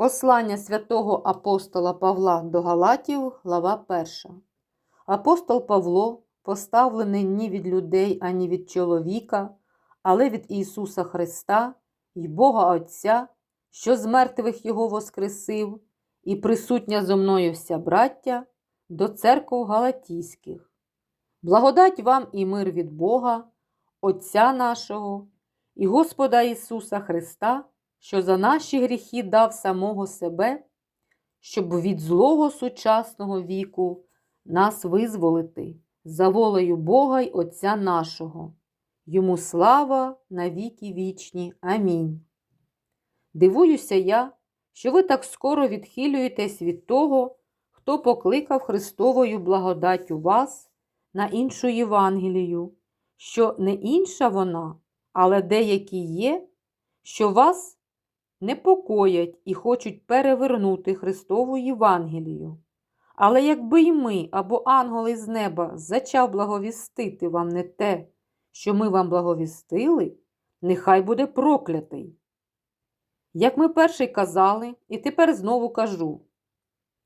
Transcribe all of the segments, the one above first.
Послання святого апостола Павла до Галатів, глава 1. Апостол Павло, поставлений ні від людей, ані від чоловіка, але від Ісуса Христа і Бога Отця, що з мертвих Його воскресив, і присутня зо мною вся браття, до церков Галатійських. Благодать вам і мир від Бога, Отця нашого і Господа Ісуса Христа, що за наші гріхи дав самого себе, щоб від злого сучасного віку нас визволити за волею Бога й Отця нашого. Йому слава на віки вічні. Амінь. Дивуюся я, що ви так скоро відхилюєтесь від того, хто покликав Христовою благодаттю вас на іншу Євангелію, що не інша вона, але деякі є, що вас непокоять і хочуть перевернути Христову Євангелію. Але якби й ми або ангели з неба зачав благовістити вам не те, що ми вам благовістили, нехай буде проклятий. Як ми перший казали, і тепер знову кажу: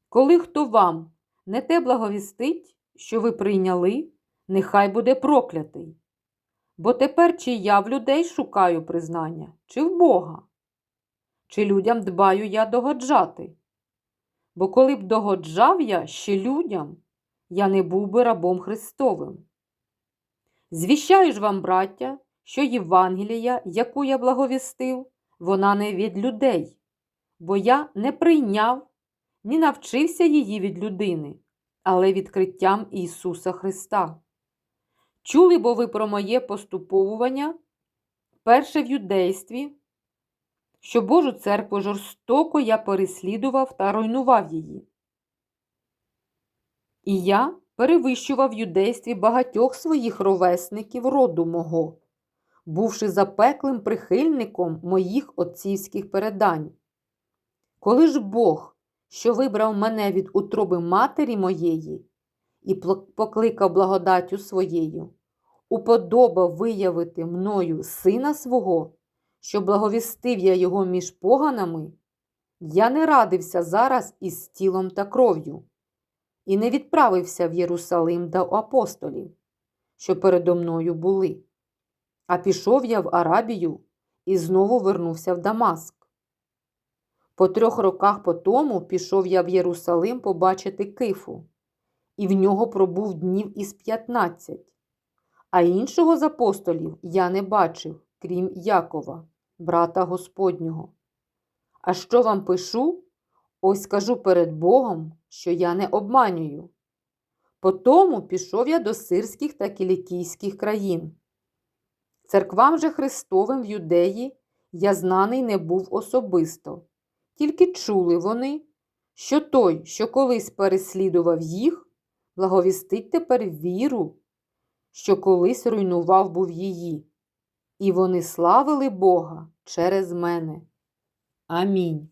коли хто вам не те благовістить, що ви прийняли, нехай буде проклятий. Бо тепер чи я в людей шукаю признання, чи в Бога? Чи людям дбаю я догоджати? Бо коли б догоджав я ще людям, я не був би рабом Христовим. Звіщаю ж вам, браття, що Євангелія, яку я благовістив, вона не від людей, бо я не прийняв, ні навчився її від людини, але відкриттям Ісуса Христа. Чули бо ви про моє поступовування перше в юдействі, що Божу церкву жорстоко я переслідував та руйнував її. І я перевищував юдействі багатьох своїх ровесників роду мого, бувши запеклим прихильником моїх отцівських передань. Коли ж Бог, що вибрав мене від утроби матері моєї і покликав благодаттю своєю, уподобав виявити мною сина свого, що благовістив я його між поганами, я не радився зараз із тілом та кров'ю, і не відправився в Єрусалим до апостолів, що передо мною були. А пішов я в Арабію і знову вернувся в Дамаск. По трьох роках по тому пішов я в Єрусалим побачити кифу, і в нього пробув днів із п'ятнадцять. А іншого з апостолів я не бачив, крім Якова, брата Господнього. А що вам пишу? Ось скажу перед Богом, що я не обманюю. Потому пішов я до сирських та кілікійських країн. Церквам же Христовим в юдеї я знаний не був особисто, тільки чули вони, що той, що колись переслідував їх, благовістить тепер віру, що колись руйнував був її, і вони славили Бога через мене. Амінь.